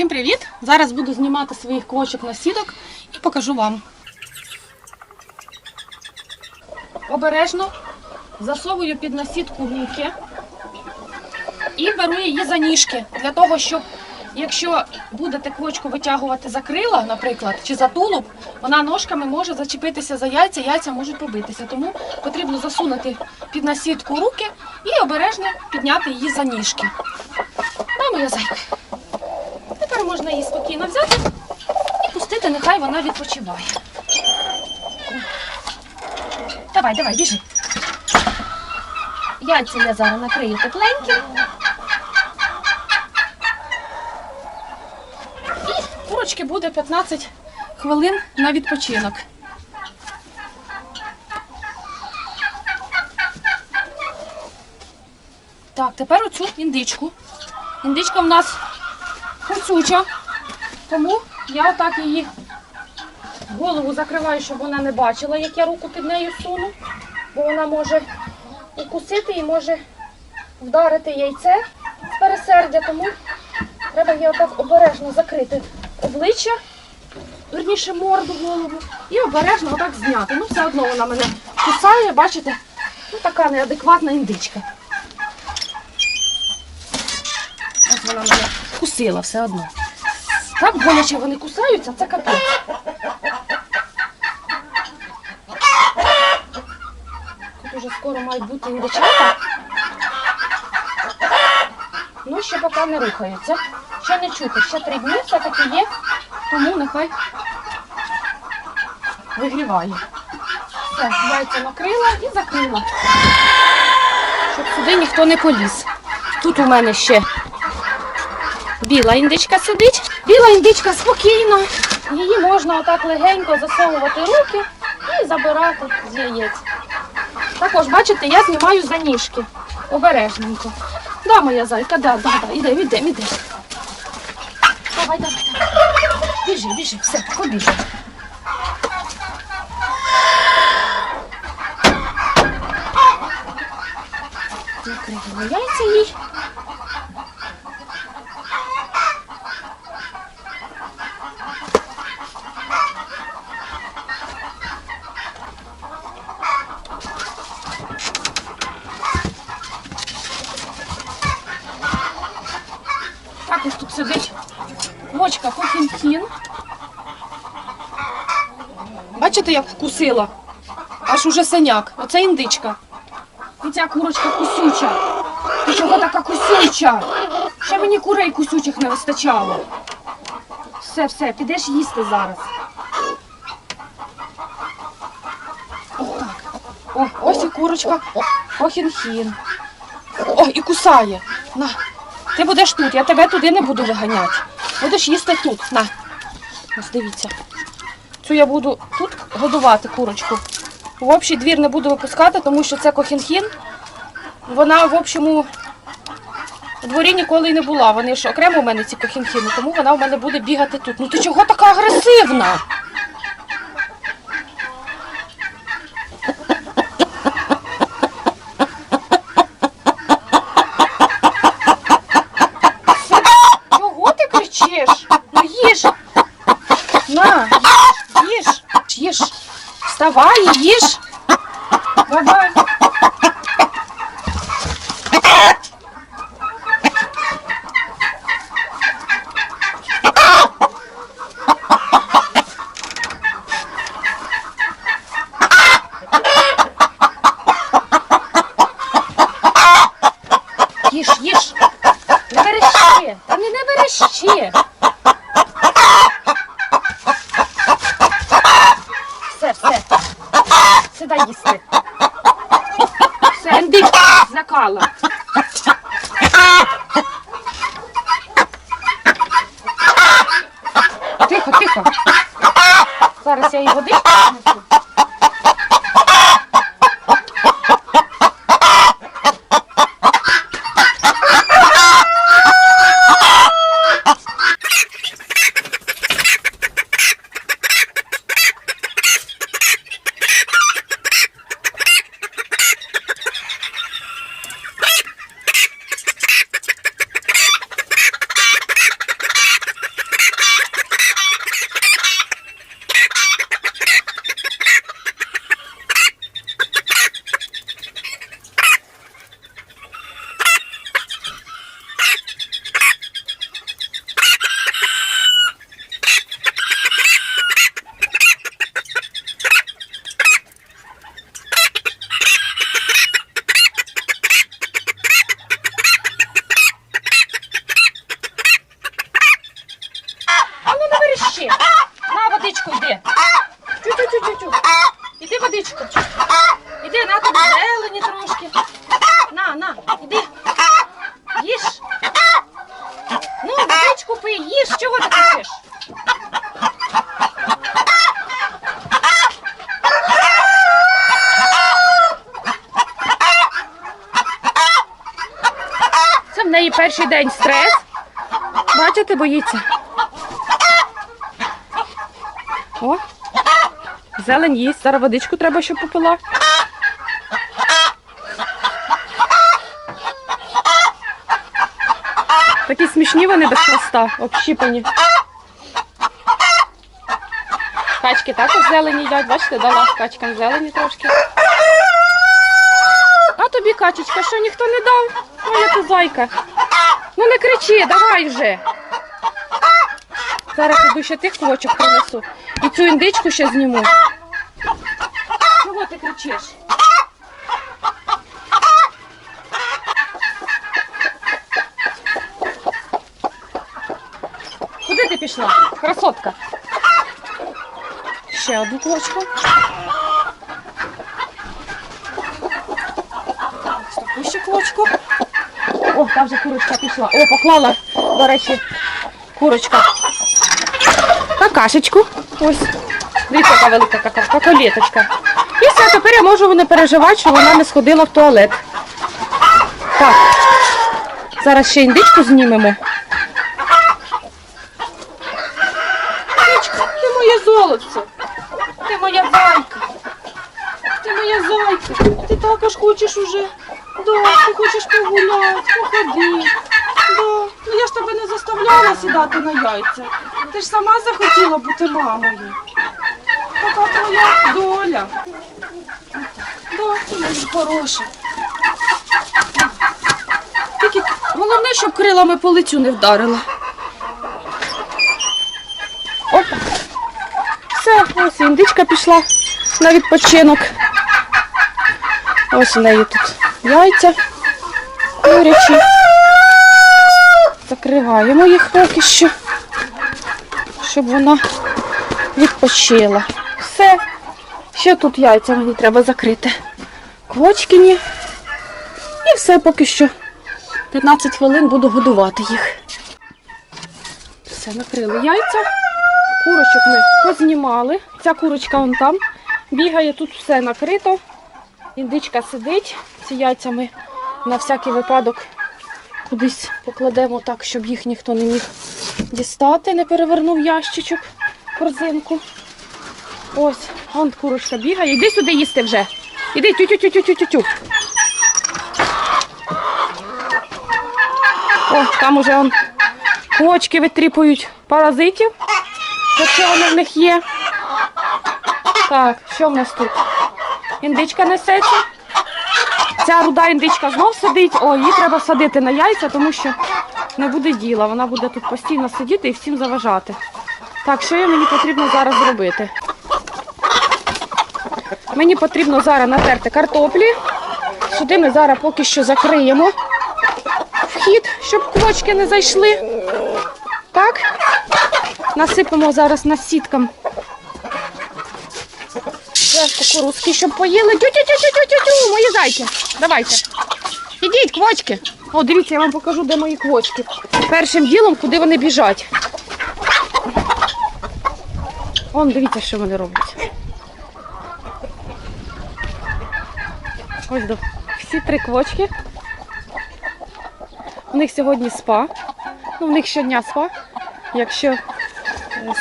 Всім привіт! Зараз буду знімати своїх квочок на сіток і покажу вам. Обережно засовую під насідку руки і беру її за ніжки для того, щоб якщо будете квочку витягувати за крила, наприклад, чи за тулуб, вона ножками може зачепитися за яйця, яйця можуть побитися. Тому потрібно засунути під насідку руки і обережно підняти її за ніжки. Да, моя зайка. Можна її спокійно взяти і пустити, нехай вона відпочиває. Давай, давай, біжи. Яйця я зараз накрию тепленьким. І курочки буде 15 хвилин на відпочинок. Так, тепер оцю індичку. Індичка в нас кусюча, тому я отак її голову закриваю, щоб вона не бачила, як я руку під нею суну, бо вона може укусити і може вдарити яйце з пересердя, тому треба її отак обережно закрити обличчя, верніше морду, голову, і обережно отак зняти. Ну, все одно вона мене кусає, бачите, ну така неадекватна індичка. Ось вона мене кусила все одно. Так боляче вони кусаються, це капець. Тут уже скоро мають бути індичата. Ну, ще поки не рухаються. Ще не чути, ще три дні все-таки є, тому нехай вигріває. Все, яйця накрила і закрила. Щоб сюди ніхто не поліз. Тут у мене ще біла індичка сидить. Біла індичка спокійна. Її можна отак легенько засовувати руки і забирати з яєць. Також, бачите, я знімаю за ніжки. Обережненько. Да, моя зайка, да, да, да. Ідем, ідем, ідем. Давай, давай, давай. Біжи, біжи, все, побіжи. Накриємо яйця їй. Також тут сидить мочка Кохінтін. Бачите, як вкусила? Аж уже синяк. Оце індичка. І ця курочка кусюча. Ти чого така кусюча? Ще мені курей кусючих не вистачало. Все, все, підеш їсти зараз. О, ось і курочка. Охін-хін. О, і кусає. На. Ти будеш тут, я тебе туди не буду виганяти. Будеш їсти тут. На. Ось дивіться. Цю я буду тут годувати курочку. В общий двір не буду випускати, тому що це кохінхін. Вона в общому дворі ніколи й не була. Вони ж окремо у мене ці кохінхіни, тому вона в мене буде бігати тут. Ну ти чого така агресивна? Чого ти кричиш? Ну їж. На, їж, їж, їж. Вставай, і їж. Давай. Їж, їж. Не верещи. Та не, не верещи. Все, все. Сідай їсти. Все, індичка злякала. Тихо, тихо. Зараз я її водичку їж, чого ти кричиш? Це в неї перший день стрес. Бачите, боїться. О, зелень їсть. Зараз водичку треба, щоб попила. Такі смішні вони без хвоста, общіпані. Качки також зелені їдять, бачите, дала качкам зелені трошки. А тобі, качечка, що ніхто не дав? Моя ти зайка. Ну не кричи, давай вже. Зараз піду ще тих квочок принесу. І цю індичку ще зніму. Чого ти кричиш? Пішла? Красотка. Ще одну. Ось таку ще квочку. О, там вже курочка пішла. О, поклала, до речі, курочка. Какашечку. Ось. Дивіться, яка велика кака, каколеточка. І все, тепер я можу не переживати, що вона не сходила в туалет. Так. Зараз ще індичку знімемо. Індичка, ти моє золоце. Ти моя зайка. Ти моя зайка. Ти також хочеш уже. Да, ти хочеш погуляти, походи. Ну я ж тебе не заставляла сідати на яйця. Ти ж сама захотіла бути мамою. Така твоя доля. Да, ти хороша. Тільки головне, щоб крилами по лицю не вдарила. Опа. Все, ось індичка пішла на відпочинок. Ось у неї тут яйця курячі. Закриваємо їх поки що, щоб вона відпочила. Все. Ще тут яйця мені треба закрити. Квочкині. І все поки що. 15 хвилин буду годувати їх. Все, накрили яйця. Курочок ми познімали. Ця курочка вон там бігає, тут все накрито. Індичка сидить. Ці яйця ми на всякий випадок кудись покладемо так, щоб їх ніхто не міг дістати, не перевернув ящичок, корзинку. Ось, вон курочка бігає. Іди сюди їсти вже. Іди, тю-тю-тю-тю-тю-тю. О, там уже он кочки витріпують паразитів, якщо вони в них є. Так, що в нас тут? Індичка несеться. Ця руда індичка знов сидить. О, її треба садити на яйця, тому що не буде діла. Вона буде тут постійно сидіти і всім заважати. Так, що мені потрібно зараз зробити? Мені потрібно зараз натерти картоплі. Сюди ми зараз поки що закриємо вхід, щоб квочки не зайшли. Так. Насипемо зараз на сіткам. Кукурузки, щоб поїли. Тю-тю-тю-тю-тю-тю, мої зайки. Давайте. Ідіть, квочки. О, дивіться, я вам покажу, де мої квочки. Першим ділом, куди вони біжать. Вон, дивіться, що вони роблять. Ось до. Всі три квочки. У них сьогодні спа. Ну, в них щодня спа, якщо е,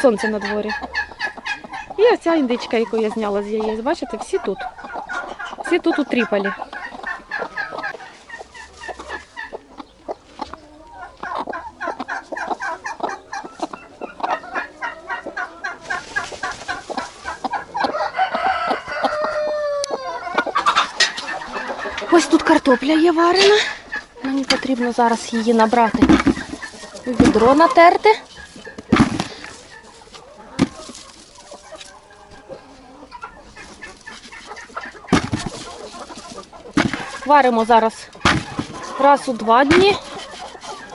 сонце на дворі. І оця індичка, яку я зняла з яєць, бачите, всі тут. Всі тут у тріпалі. Ось тут картопля є варена. Мені потрібно зараз її набрати. Відро натерти. Варимо зараз раз у два дні.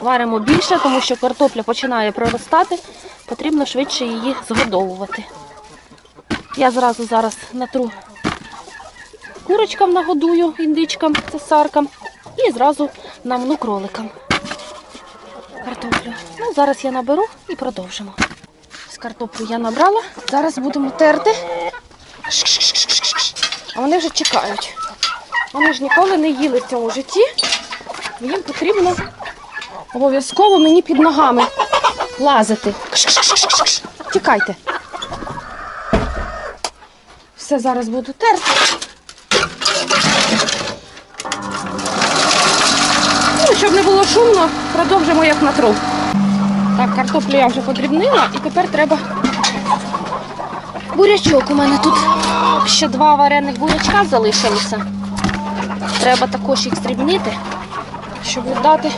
Варимо більше, тому що картопля починає проростати. потрібно швидше її згодовувати. Я зразу зараз натру курочкам нагодую, індичкам, цесаркам і зразу намну кроликам картоплю. Ну, зараз я наберу і продовжимо. З картоплю я набрала. Зараз будемо терти. А вони вже чекають. Вони ж ніколи не їли в цьому житті. Їм потрібно обов'язково мені під ногами лазити. Тікайте. Все зараз буду терти. Ну, щоб не було шумно, продовжимо як на тру. Так, картоплю я вже подрібнила і тепер треба бурячок. У мене тут ще два варених бурячка залишилося. Треба також їх стрібнити, щоб віддати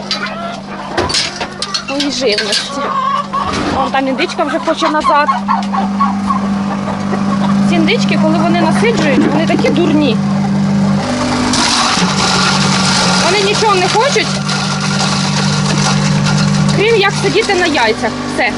моїй живності. Вон там індичка вже хоче назад. Ці індички, коли вони насиджують, вони такі дурні. Вони нічого не хочуть, крім як сидіти на яйцях. Все.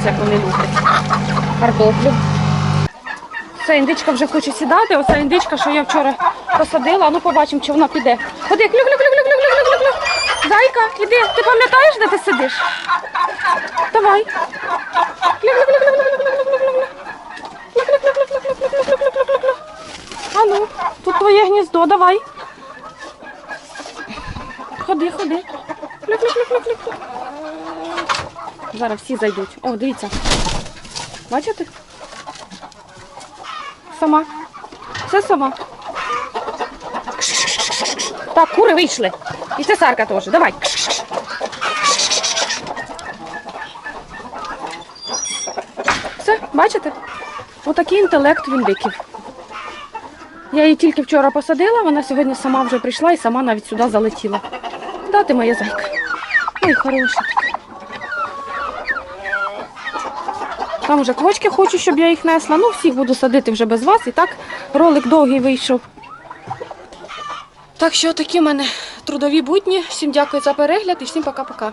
подобається, як вони люблять. Картоплю. Ця індичка вже хоче сідати, оця індичка, що я вчора посадила, ну побачимо, чи вона піде. Ходи, клюк, клюк, клюк, клюк, клюк, клюк, клюк. Зайка, іди, ти пам'ятаєш, де ти сидиш? Давай. Клюк, клюк, клюк, клюк, клюк, клюк, клюк, клюк. А ну, тут твоє гніздо, давай. Ходи, ходи. Клюк, клюк, клюк, клюк, клюк. Зараз всі зайдуть. О, дивіться. Бачите? Сама. Все сама. Так, кури вийшли. І цесарка теж. Давай. Все, бачите? Отакий інтелект в індиків. Я її тільки вчора посадила, вона сьогодні сама вже прийшла і сама навіть сюди залетіла. Дати моя зайка. Ой, хороша Там вже квочки хочу, щоб я їх несла. Ну, всіх буду садити вже без вас. І так ролик довгий вийшов. Так що такі в мене трудові будні. Всім дякую за перегляд і всім пока-пока.